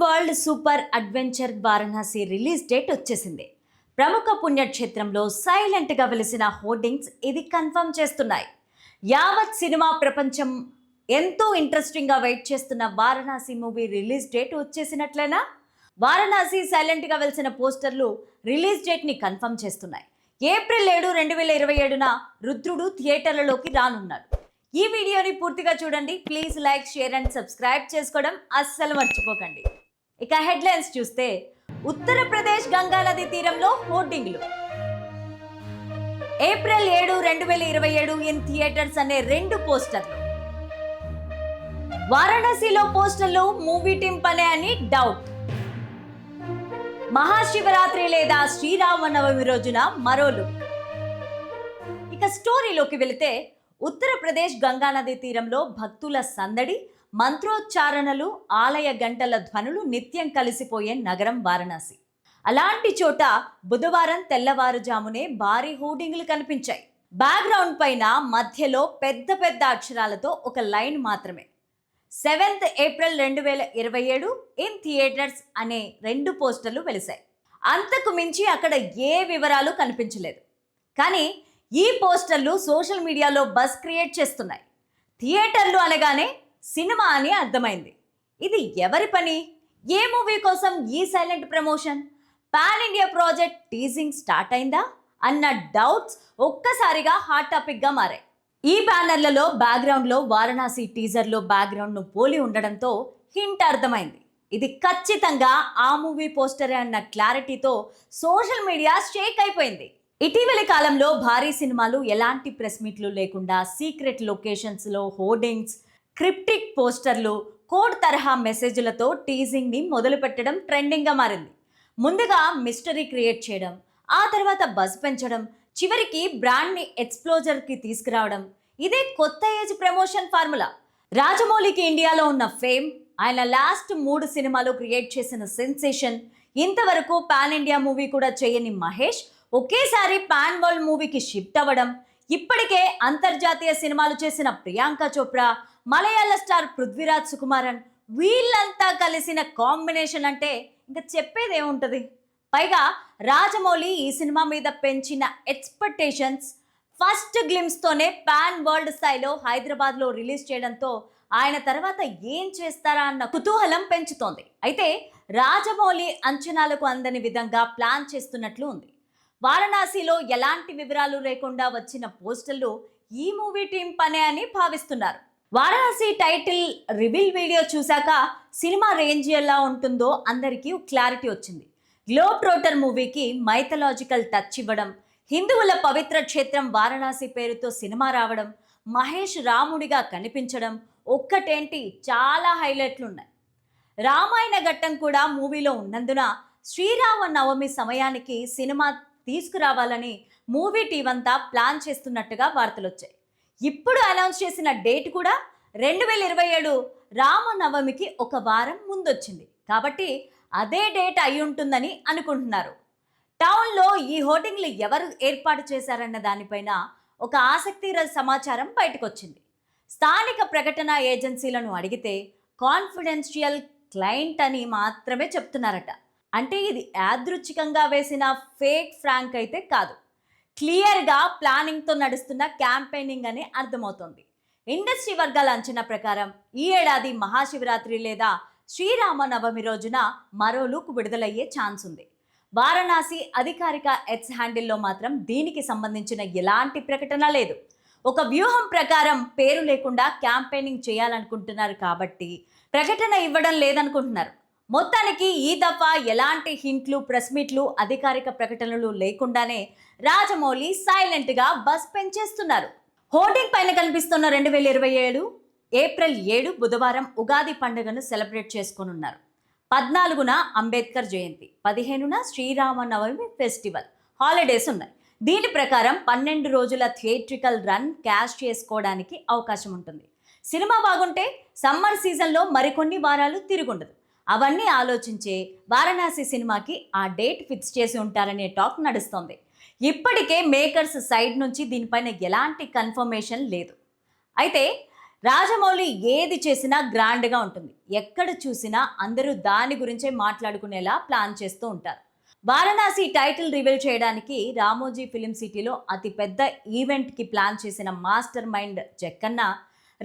World super adventure Varanasi release date వచ్చేసింది. ప్రముఖ పుణ్యక్షేత్రంలో సైలెంట్గా వెలిసిన హోర్డింగ్స్ ఇది కన్ఫర్మ్ చేస్తున్నాయి. యావత్ సినిమా ప్రపంచం ఎంతో ఇంట్రెస్టింగ్గా వెయిట్ చేస్తున్న వారణాసి మూవీ రిలీజ్ డేట్ వచ్చేసినట్లేనా? వారణాసి సైలెంట్గా వెలిసిన పోస్టర్లు రిలీజ్ డేట్ని కన్ఫర్మ్ చేస్తున్నాయి. ఏప్రిల్ ఏడు రెండు వేల ఇరవై ఏడున రుద్రుడు థియేటర్లలోకి రానున్నాడు. ఈ వీడియోని పూర్తిగా చూడండి. Please like share and subscribe చేసుకోవడం అస్సలు మర్చిపోకండి. ఇక హెడ్లైన్స్ చూస్తే ఉత్తరప్రదేశ్ గంగా నది తీరంలో హోర్డింగ్లు. ఏప్రిల్ ఏడు రెండు వేల ఇరవై ఏడు ఇన్ థియేటర్స్ అనే రెండు పోస్టర్లు. వారణాసిలో పోస్టర్లు మూవీ టీం పనే అని డౌట్. మహాశివరాత్రి లేదా శ్రీరామనవమి రోజున మరోలు ఇక స్టోరీలోకి వెళితే ఉత్తరప్రదేశ్ గంగానది తీరంలో భక్తుల సందడి మంత్రోచ్చారణలు ఆలయ గంటల ధ్వనులు నిత్యం కలిసిపోయే నగరం వారణాసి. అలాంటి చోట బుధవారం తెల్లవారుజామునే భారీ హోర్డింగ్లు కనిపించాయి. బ్యాక్గ్రౌండ్ పైన మధ్యలో పెద్ద పెద్ద అక్షరాలతో ఒక లైన్ మాత్రమే. సెవెంత్ ఏప్రిల్ రెండు వేల ఇరవై ఏడు ఇన్ థియేటర్స్ అనే రెండు పోస్టర్లు వెలిశాయి. అంతకు మించి అక్కడ ఏ వివరాలు కనిపించలేదు. కానీ ఈ పోస్టర్లు సోషల్ మీడియాలో బస్ క్రియేట్ చేస్తున్నాయి. థియేటర్లు అనగానే సినిమా అని అర్థమైంది. ఇది ఎవరి పని? ఏ మూవీ కోసం ఈ silent promotion? Pan India project teasing start అయిందా? అన్న డౌట్స్ ఒక్కసారిగా హాట్ టాపిక్గా మారాయి. ఈ బ్యానర్లలో బ్యాక్గ్రౌండ్లో వారణాసి టీజర్లో బ్యాక్గ్రౌండ్ను పోలి ఉండడంతో హింట్ అర్థమైంది. ఇది ఖచ్చితంగా ఆ మూవీ పోస్టరే అన్న క్లారిటీతో సోషల్ మీడియా షేక్ అయిపోయింది. ఇటీవలి కాలంలో భారీ సినిమాలు ఎలాంటి ప్రెస్ మీట్లు లేకుండా సీక్రెట్ లొకేషన్స్లో హోర్డింగ్స్ క్రిప్టిక్ పోస్టర్లు కోడ్ తరహా మెసేజ్లతో టీజింగ్ని మొదలుపెట్టడం ట్రెండింగ్గా మారింది. ముందుగా మిస్టరీ క్రియేట్ చేయడం ఆ తర్వాత బజ్ పెంచడం చివరికి బ్రాండ్ని ఎక్స్ప్లోజర్కి తీసుకురావడం. ఇదే కొత్త ఏజ్ ప్రమోషన్ ఫార్ములా. రాజమౌళికి ఇండియాలో ఉన్న ఫేమ్ ఆయన లాస్ట్ మూడు సినిమాలు క్రియేట్ చేసిన సెన్సేషన్ ఇంతవరకు పాన్ ఇండియా మూవీ కూడా చేయని మహేష్ ఒకేసారి పాన్ వరల్డ్ మూవీకి షిఫ్ట్ అవ్వడం ఇప్పటికే అంతర్జాతీయ సినిమాలు చేసిన ప్రియాంక చోప్రా మలయాళ స్టార్ పృథ్వీరాజ్ సుకుమారన్ వీళ్ళంతా కలిసిన కాంబినేషన్ అంటే ఇంకా చెప్పేదేముంటుంది పైగా రాజమౌళి ఈ సినిమా మీద పెంచిన ఎక్స్పెక్టేషన్స్ ఫస్ట్ గ్లిమ్స్తోనే పాన్ వరల్డ్ స్థాయిలో హైదరాబాద్లో రిలీజ్ చేయడంతో ఆయన తర్వాత ఏం చేస్తారా అన్న కుతూహలం పెంచుతోంది. అయితే రాజమౌళి అంచనాలకు అందని విధంగా ప్లాన్ చేస్తున్నట్లు ఉంది. వారణాసిలో ఎలాంటి వివరాలు లేకుండా వచ్చిన పోస్టర్లు ఈ మూవీ టీం పనే అని భావిస్తున్నారు. Varanasi title reveal video cinema cinema range ఎలా ఉంటుందో అందరికీ క్లారిటీ వచ్చింది. గ్లోబ్ ట్రోటర్ మూవీకి మైథలాజికల్ టచ్ ఇవ్వడం హిందువుల పవిత్ర క్షేత్రం వారణాసి పేరుతో సినిమా రావడం మహేష్ రాముడిగా కనిపించడం ఒక్కటేంటి చాలా హైలైట్లు ఉన్నాయి. రామాయణ ఘట్టం కూడా మూవీలో ఉన్నందున శ్రీరామ నవమి సమయానికి సినిమా తీసుకురావాలని మూవీ టీం అంతా ప్లాన్ చేస్తున్నట్టుగా వార్తలు వచ్చాయి ఇప్పుడు అనౌన్స్ చేసిన డేట్ కూడా రెండు వేల ఇరవై ఏడు రామనవమికి ఒక వారం ముందొచ్చింది. కాబట్టి అదే డేట్ అయి ఉంటుందని అనుకుంటున్నారు. టౌన్లో ఈ హోర్డింగ్లు ఎవరు ఏర్పాటు చేశారన్న దానిపైన ఒక ఆసక్తికర సమాచారం బయటకొచ్చింది. స్థానిక ప్రకటన ఏజెన్సీలను అడిగితే కాన్ఫిడెన్షియల్ క్లయింట్ అని మాత్రమే చెప్తున్నారట. అంటే ఇది యాదృచ్ఛికంగా వేసిన ఫేక్ ఫ్రాంక్ అయితే కాదు. క్లియర్గా ప్లానింగ్తో నడుస్తున్న క్యాంపెయినింగ్ అని అర్థమవుతోంది. ఇండస్ట్రీ వర్గాల అంచనా ప్రకారం ఈ ఏడాది మహాశివరాత్రి లేదా శ్రీరామనవమి రోజున మరో లుక్ విడుదలయ్యే ఛాన్స్ ఉంది. వారణాసి అధికారిక ఎట్స్ హ్యాండిల్లో మాత్రం దీనికి సంబంధించిన ఎలాంటి ప్రకటన లేదు. ఒక వ్యూహం ప్రకారం పేరు లేకుండా క్యాంపెయినింగ్ చేయాలనుకుంటున్నారు కాబట్టి ప్రకటన ఇవ్వడం లేదనుకుంటున్నారు. మొత్తానికి ఈ దఫా ఎలాంటి హింట్లు ప్రెస్ మీట్లు అధికారిక ప్రకటనలు లేకుండానే రాజమౌళి సైలెంట్గా బస్ పెంచేస్తున్నారు. హోర్డింగ్ పైన కనిపిస్తున్న రెండు వేల ఇరవై ఏడు ఏప్రిల్ ఏడు బుధవారం ఉగాది పండుగను సెలబ్రేట్ చేసుకోనున్నారు. పద్నాలుగున అంబేద్కర్ జయంతి పదిహేనున శ్రీరామనవమి ఫెస్టివల్ హాలిడేస్ ఉన్నాయి. దీని ప్రకారం పన్నెండు రోజుల థియేట్రికల్ రన్ క్యాష్ చేసుకోవడానికి అవకాశం ఉంటుంది. సినిమా బాగుంటే సమ్మర్ సీజన్లో మరికొన్ని వారాలు తిరుగుండదు. అవన్నీ ఆలోచించే వారణాసి సినిమాకి ఆ డేట్ ఫిక్స్ చేసి ఉంటారనే టాక్ నడుస్తోంది. ఇప్పటికే మేకర్స్ సైడ్ నుంచి దీనిపైన ఎలాంటి కన్ఫర్మేషన్ లేదు. అయితే రాజమౌళి ఏది చేసినా గ్రాండ్గా ఉంటుంది. ఎక్కడ చూసినా అందరూ దాని గురించే మాట్లాడుకునేలా ప్లాన్ చేస్తూ ఉంటారు. వారణాసి టైటిల్ రివీల్ చేయడానికి రామోజీ ఫిలిం సిటీలో అతిపెద్ద ఈవెంట్కి ప్లాన్ చేసిన మాస్టర్ మైండ్ జక్కన్న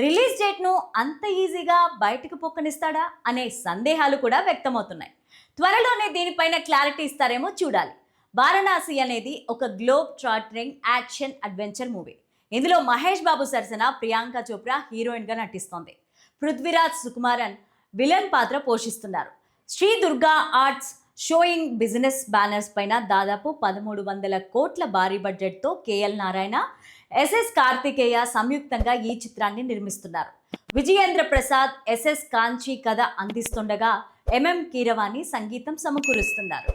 రిలీజ్ డేట్ను అంత ఈజీగా బయటకు పొక్కనిస్తాడా అనే సందేహాలు కూడా వ్యక్తమవుతున్నాయి. త్వరలోనే దీనిపైన క్లారిటీ ఇస్తారేమో చూడాలి. వారణాసి అనేది ఒక globe trotting action adventure movie. ఇందులో మహేష్ బాబు సరసన ప్రియాంక చోప్రా హీరోయిన్గా నటిస్తోంది. పృథ్వీరాజ్ సుకుమారన్ విలన్ పాత్ర పోషిస్తున్నారు. Shri Durga arts showing business banners పైన దాదాపు పదమూడు వందల కోట్ల భారీ బడ్జెట్తో కేఎల్ నారాయణ ఎస్ఎస్ కార్తికేయ సంయుక్తంగా ఈ చిత్రాన్ని నిర్మిస్తున్నారు. విజయేంద్ర ప్రసాద్ ఎస్ఎస్ కాంచీ కథ అందిస్తుండగా ఎంఎం కీరవాణి సంగీతం సమకూరుస్తున్నారు.